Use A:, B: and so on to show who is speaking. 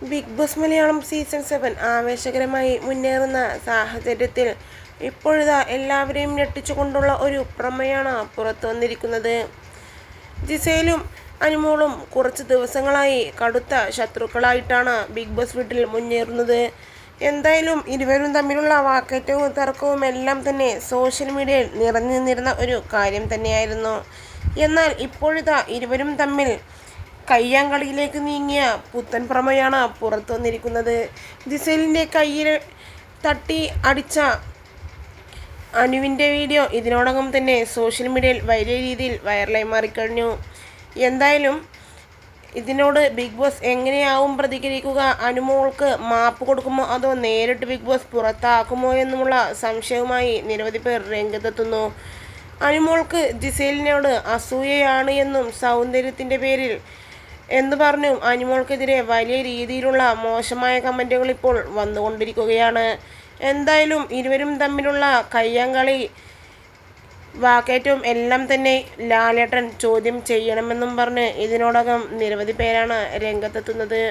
A: Bigg Boss Malayalam season seven ആവേശകരമായി മുന്നേറുന്ന സാഹചര്യത്തിൽ ഇപ്പോഴിതാ എല്ലാവരെയും ഞെട്ടിച്ചുകൊണ്ടുള്ള ഒരു പ്രമേയാണ് പുറത്തു വന്നിരിക്കുന്നത്. ജിസയിലും അനുമോളും കുറച്ച് ദിവസങ്ങളായി കടുത്ത ശത്രുക്കളായിട്ടാണ് ബിഗ് ബോസ് വീട്ടിൽ മുന്നേറുന്നത്. എന്തായാലും ഇരുവരും തമ്മിലുള്ള വാക്കേറ്റവും തർക്കവും എല്ലാം തന്നെ സോഷ്യൽ മീഡിയയിൽ നിറഞ്ഞു നിന്നിരുന്ന ഒരു കാര്യം തന്നെയായിരുന്നു. എന്നാൽ ഇപ്പോഴിതാ ഇരുവരും തമ്മിൽ കയ്യാങ്കളിയിലേക്ക് നീങ്ങിയ പുത്തൻ പ്രമയാണ് പുറത്തു വന്നിരിക്കുന്നത്. ജിസേലിന്റെ കയ്യിൽ തട്ടി അടിച്ച അനുവിന്റെ വീഡിയോ ഇതിനോടകം തന്നെ സോഷ്യൽ മീഡിയയിൽ വലിയ രീതിയിൽ വൈറലായി മാറിക്കഴിഞ്ഞു. എന്തായാലും ഇതിനോട് ബിഗ് ബോസ് എങ്ങനെയാവും പ്രതികരിക്കുക അനുമോൾക്ക് മാപ്പ് കൊടുക്കുമോ അതോ നേരിട്ട് ബിഗ് ബോസ് പുറത്താക്കുമോ എന്നുമുള്ള സംശയവുമായി നിരവധി പേർ രംഗത്തെത്തുന്നു. അനുമോൾക്ക് ജിസേലിനോട് അസൂയയാണ് എന്നും സൗന്ദര്യത്തിന്റെ പേരിൽ എന്ന് പറഞ്ഞു. അനിമോൾക്കെതിരെ വലിയ രീതിയിലുള്ള മോശമായ കമന്റുകൾ ഇപ്പോൾ വന്നുകൊണ്ടിരിക്കുകയാണ്. എന്തായാലും ഇരുവരും തമ്മിലുള്ള കയ്യാങ്കളി വാക്കേറ്റവും എല്ലാം തന്നെ ലാലേട്ടൻ ചോദ്യം ചെയ്യണമെന്നും പറഞ്ഞ് ഇതിനോടകം നിരവധി പേരാണ് രംഗത്തെത്തുന്നത്.